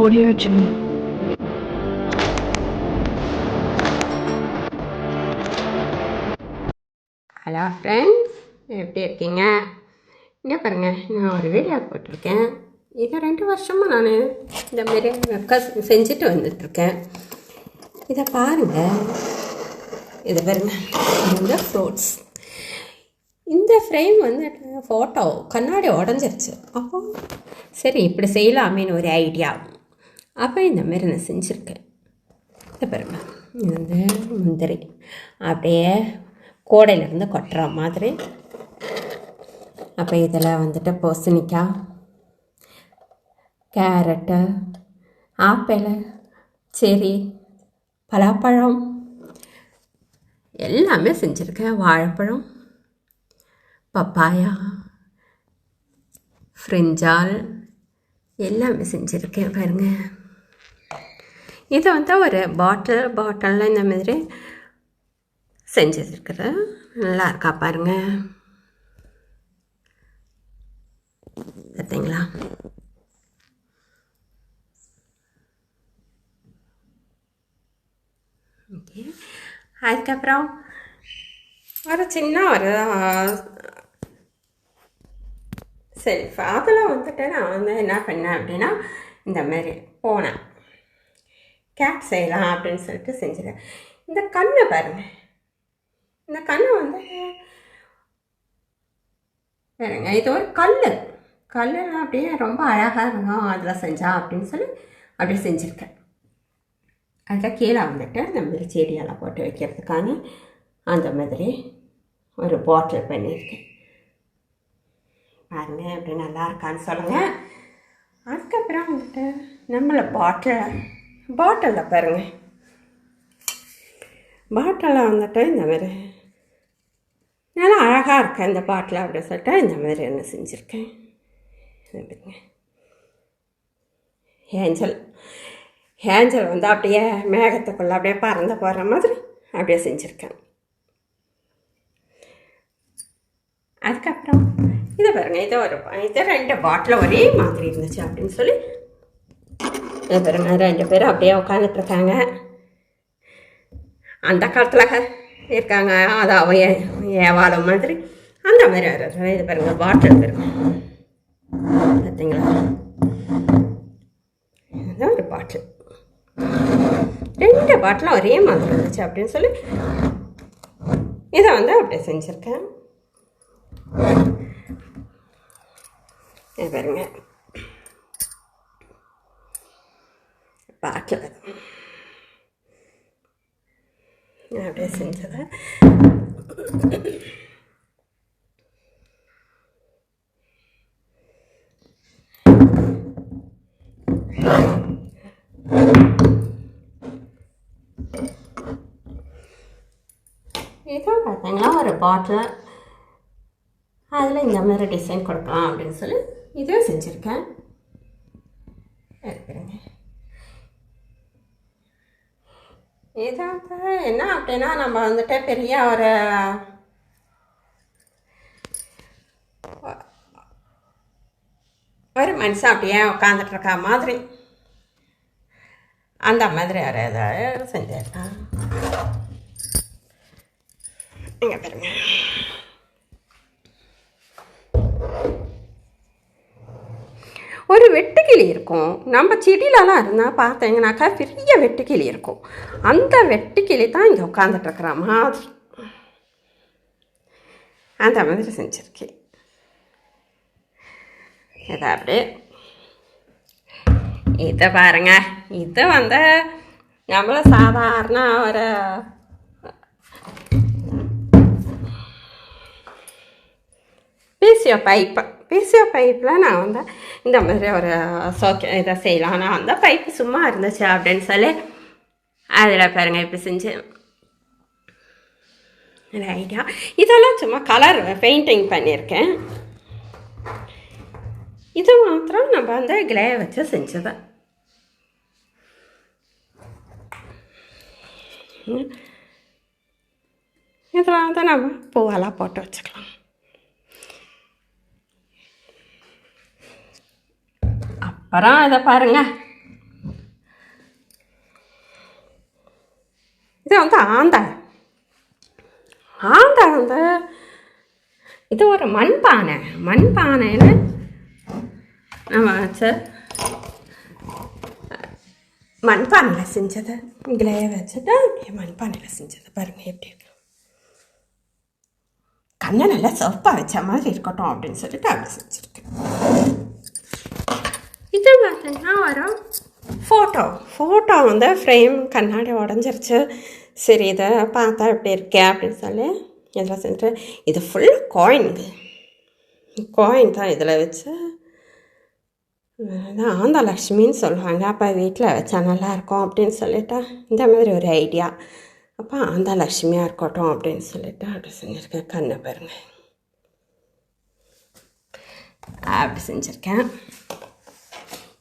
Audio Jungle. Hello friends எப்படி இருக்கீங்க? இங்கே பாருங்கள் நான் ஒரு வீடியோ போட்டிருக்கேன். இது ரெண்டு வருஷமாக நான் இந்த மாரி செஞ்சுட்டு வந்துட்டுருக்கேன். இதை பாருங்கள் இதை பாருங்க. இந்த ஃப்ரூட்ஸ் இந்த ஃப்ரேம் வந்து ஃபோட்டோ கண்ணாடி உடஞ்சிருச்சு. அப்போ சரி இப்படி செய்யலாமேன்னு ஒரு ஐடியா அப்போ இந்த மாதிரி நான் செஞ்சுருக்கேன். இதை பாருங்க இது வந்து முந்திரி. அப்படியே கோடையிலேருந்து கொட்டுற மாதிரி. அப்போ இதில் வந்துட்டு பூசணிக்காய் கேரட்டு ஆப்பிள் செரி பலாப்பழம் எல்லாமே செஞ்சுருக்கேன். வாழைப்பழம் பப்பாயா ஃப்ரிஞ்சால் எல்லாமே செஞ்சுருக்கேன் பாருங்கள் இது வந்து ஒரு பாட்டில் பாட்டிலில் இந்த மாதிரி செஞ்சுருக்குறேன் நல்லா இருக்கா பாருங்க. பார்த்தீங்களா? ஓகே. அதுக்கப்புறம் ஒரு சின்ன ஒரு செல்ஃப் அதில் வந்துட்டு நான் வந்து என்ன பண்ணேன் அப்படின்னா இந்த மாதிரி போனேன். கேப் செய்யலாம் அப்படின்னு சொல்லிட்டு செஞ்சுருக்கேன் இந்த கண்ணை பாருங்க. இந்த கண்ணை வந்து பாருங்க இது ஒரு கல் கல் அப்படியே ரொம்ப அழகாக இருக்கும் அதில் செஞ்சா அப்படின்னு சொல்லி அப்படி செஞ்சுருக்கேன். அதில் கீழே வந்துட்டு நம்ம மாதிரி செடியெல்லாம் போட்டு வைக்கிறதுக்கான அந்த மாதிரி ஒரு பாட்டில் பண்ணியிருக்கேன். பாருங்க எப்படி நல்லா இருக்கான்னு சொல்லுங்கள் அதுக்கப்புறம் வந்துட்டு நம்மளை பாட்டில் பாட்டிலில் பாருங்க. பாட்டிலில் வந்துட்டு இந்த மாதிரி. நல்லா அழகாக இருக்கேன் இந்த பாட்டில் அப்படின்னு சொல்லிட்டு இந்த மாதிரி என்ன செஞ்சுருக்கேன். ஏஞ்சல். ஏஞ்சல் வந்து அப்படியே மேகத்துக்குள்ளே அப்படியே பறந்து போகிற மாதிரி அப்படியே செஞ்சுருக்கேன். அதுக்கப்புறம் இதை பாருங்கள் இதை ஒரு இது ரெண்டு பாட்டில் ஒரே மாதிரி இருந்துச்சு அப்படின்னு சொல்லி இதை பாருங்க ரெண்டு பேரும் அப்படியே உட்காந்துட்ருக்காங்க அந்த காலத்தில் இருக்காங்க. அது அவன் ஏவாளம் மாதிரி. அந்த மாதிரி வர்றது இது பாருங்க பாட்டில் பாருங்க. பார்த்தீங்களா இதுதான் ஒரு பாட்டில். ரெண்டு பாட்டிலும் ஒரே மாதிரி இருந்துச்சு அப்படின்னு சொல்லி இதை வந்து அப்படியே செஞ்சுருக்கேன். இது பார்க்கல அப்படியே செஞ்சதை இதுவும் பார்த்தீங்களா ஒரு பாட்டில் அதில் இந்த மாதிரி டிசைன் கொடுக்கலாம் அப்படின்னு சொல்லி இதையும் செஞ்சுருக்கேன். இருக்கிறேங்க இது வந்து என்ன அப்படின்னா நம்ம வந்துட்டு பெரிய ஒரு ஒரு மனுஷன் அப்படியே உட்காந்துட்டு இருக்க மாதிரி. அந்த மாதிரி ஒரு இதை செஞ்சிருக்கான். இங்கே பாருங்க. ஒரு வெட்டுக்கிளி இருக்கும். நம்ம செடியிலலாம் இருந்தால் பார்த்தீங்கன்னாக்கா பெரிய வெட்டுக்கிளி இருக்கும். அந்த வெட்டுக்கிளி தான் இங்கே உட்காந்துட்ருக்குற மாதிரி. அந்த மாதிரி செஞ்சுருக்கேன் இதை அப்படியே இதை பாருங்க. இது வந்து நம்மள சாதாரண ஒரு பிசிஓ பைப்பு. பிசிஓ பைப்பில் நான் வந்து இந்த மாதிரி ஒரு சோக்கே இதை செய்யலாம். ஆனால் அந்த பைப்பு சும்மா இருந்துச்சு அப்படின்னு சொல்லி அதில் பாருங்கள் இப்படி செஞ்சு. ஐடியா இதெல்லாம் சும்மா கலர் பெயிண்டிங் பண்ணியிருக்கேன். இது மாத்திரம் நம்ம அந்த கிளே வச்சு செஞ்சது. இதெல்லாம் தான் நம்ம பூவெல்லாம் போட்டு வச்சுக்கலாம். அப்புறம் இதை பாருங்க. இது வந்து ஆந்தை. ஆந்தை வந்து இது ஒரு மண்பானை. மண்பானைன்னு நம்ம வச்சு மண்பானையில் செஞ்சதை. இதிலே வச்சுட்டு மண்பானையில் செஞ்சதை. பாருங்கள் எப்படி இருக்கும் கண்ணை நல்லா சோப்பாக வச்ச மாதிரி இருக்கட்டும் அப்படின்னு சொல்லிட்டு அப்படி செஞ்சுருக்கேன் இது பார்த்தீங்கன்னா வரும் ஃபோட்டோ ஃபோட்டோ வந்து ஃப்ரேம் கண்ணாடி உடஞ்சிருச்சு சரி இதை பார்த்தா எப்படி இருக்கே அப்படின்னு சொல்லி இதில் செஞ்சு இது ஃபுல் காயினுங்க காயின் தான் இதில் வச்சு அதான் ஆந்தலக்ஷ்மின்னு சொல்லுவாங்க அப்போ வீட்டில் வச்சா நல்லாயிருக்கும் அப்படின்னு சொல்லிட்டு இந்த மாதிரி ஒரு ஐடியா அப்போ ஆந்தலக்ஷ்மியாக இருக்கட்டும் அப்படின்னு சொல்லிட்டு அப்படி செஞ்சுருக்கேன் கண்ணை பாருங்க அப்படி செஞ்சுருக்கேன்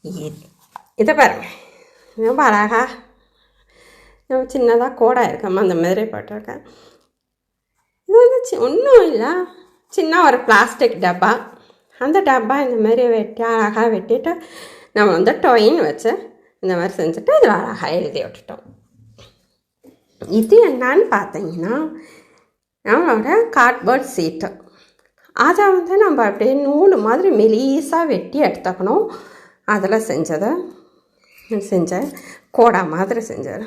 இதை பாருங்க. ரொம்ப அழகா. சின்னதாக கோடா இருக்கம்மா அந்த மாதிரி போட்டிருக்கேன். இது வந்து சி ஒன்றும் இல்லை. சின்ன ஒரு பிளாஸ்டிக் டப்பா. அந்த டப்பா இந்த மாதிரி வெட்டி அழகாக வெட்டிட்டு நம்ம வந்து டொயின் வச்சு இந்த மாதிரி செஞ்சுட்டு இதில் அழகாக எழுதி விட்டுட்டோம். இது என்னன்னு பார்த்தீங்கன்னா நம்மளோட கார்ட்போர்ட் சீட்டு அதை வந்து நம்ம அப்படியே நூல் மாதிரி மெலீஸாக வெட்டி எடுத்துக்கணும். அதில் செஞ்சதை செஞ்சேன் கோடா மாதிரி செஞ்சார்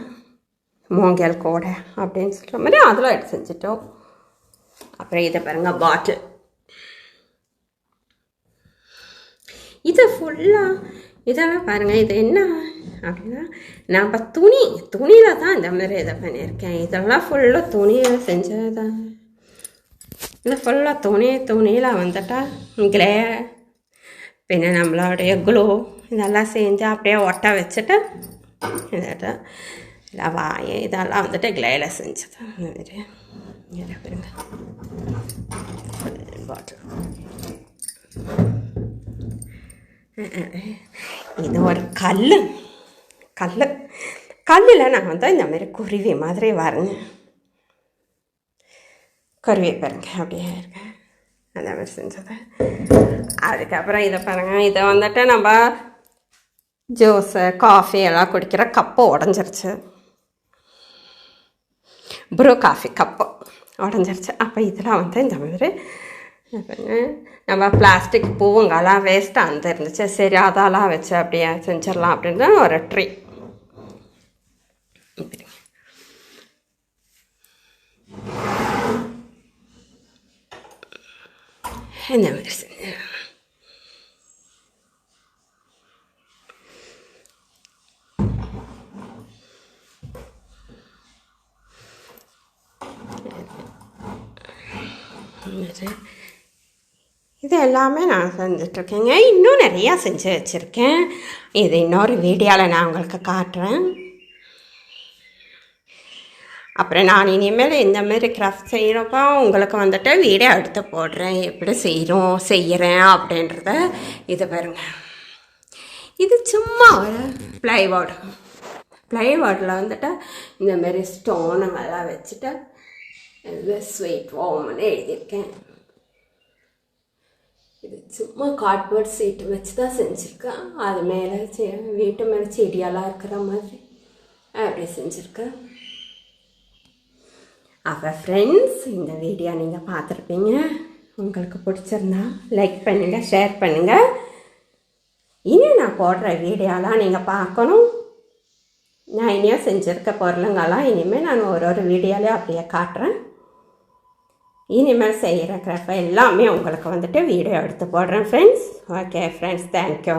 மூங்கல் கோடை அப்படின்னு சொல்கிற மாதிரி அதில் எடுத்து செஞ்சிட்டோம். அப்புறம் இதை பாருங்கள் பாட்டில் இது ஃபுல்லாக இதெல்லாம் பாருங்கள் இது என்ன அப்படின்னா நம்ம துணி துணியில் தான் இந்த மாதிரி இதை பண்ணியிருக்கேன். இதெல்லாம் ஃபுல்லாக துணியில் செஞ்சதான் இது ஃபுல்லாக துணி துணியில் வந்துட்டால் கிளே പിന്നെ നമ്മളവിടെ ഗ്ലൂ ഇതെല്ലാം செஞ்சு அப்படியே ஒட்ட வச்சுட்டு എന്നിട്ട് இல்லை வாய இதெல்லாம் வந்துட்டு கிளேயில் செஞ்சது அந்த மாதிரி இங்கே பாருங்க பாட்டில் இது ஒரு கல் கல் கல்லில் நான் வந்து இந்த மாதிரி குருவி மாதிரி வரைஞ்சேன் குருவி பாருங்க அப்படியே இருக்கேன் அந்த மாதிரி செஞ்சது. அதுக்கப்புறம் இதை பாருங்கள் இதை வந்துட்டு நம்ம ஜூஸு காஃபி எல்லாம் குடிக்கிற கப்பு உடஞ்சிருச்சு. ப்ரூ காஃபி கப்பு உடஞ்சிருச்சு. அப்போ இதில் வந்து இந்த மாதிரி நம்ம பிளாஸ்டிக் பூவுங்கெல்லாம் வேஸ்ட்டாக அந்த இருந்துச்சு. சரி அதெல்லாம் வச்சு அப்படியே செஞ்சிடலாம் அப்படின்னு ஒரு ட்ரீ என்ன மாதிரி செஞ்சு இது இது எல்லாமே நான் செஞ்சிட்ருக்கேங்க. இன்னும் நிறையா செஞ்சு வச்சுருக்கேன். இது இன்னொரு வீடியோவில் நான் உங்களுக்கு காட்டுறேன். அப்புறம் நான் இனிமேல் இந்த மாதிரி கிராஃப்ட் செய்கிறப்போ உங்களுக்கு வந்துட்டு வீடியோ எடுத்து போடுறேன். எப்படி செய்கிறோம் செய்கிறேன் அப்படின்றத இது பாருங்க. இது சும்மா ஒரு ப்ளைவுட் ப்ளைவுட்டில் வந்துட்டு இந்த மாதிரி ஸ்டோனுங்கெல்லாம் வச்சுட்டு இது ஸ்வீட் ஓம்னு எழுதியிருக்கேன். இது சும்மா கார்ட்போர்ட் சீட்டு வச்சு தான் செஞ்சுருக்கேன். அது மேலே செ வீட்டு மேலே செடியெல்லாம் இருக்கிற மாதிரி. அப்படி செஞ்சுருக்கேன். அப்போ ஃப்ரெண்ட்ஸ் இந்த வீடியோ நீங்கள் பார்த்துருப்பீங்க. உங்களுக்கு பிடிச்சிருந்தா லைக் பண்ணுங்கள் ஷேர் பண்ணுங்கள் இனி நான் போடுற வீடியோலாம் நீங்கள் பார்க்கணும். நான் இனியும் செஞ்சுருக்க பொருளுங்கெல்லாம் இனிமேல் நான் ஒரு ஒரு வீடியோலையும் அப்படியே காட்டுறேன். இனிமேல் செய்கிற கிரப்பை எல்லாமே உங்களுக்கு வந்துட்டு வீடியோ எடுத்து போடுறேன் ஃப்ரெண்ட்ஸ் ஓகே ஃப்ரெண்ட்ஸ் தேங்க்யூ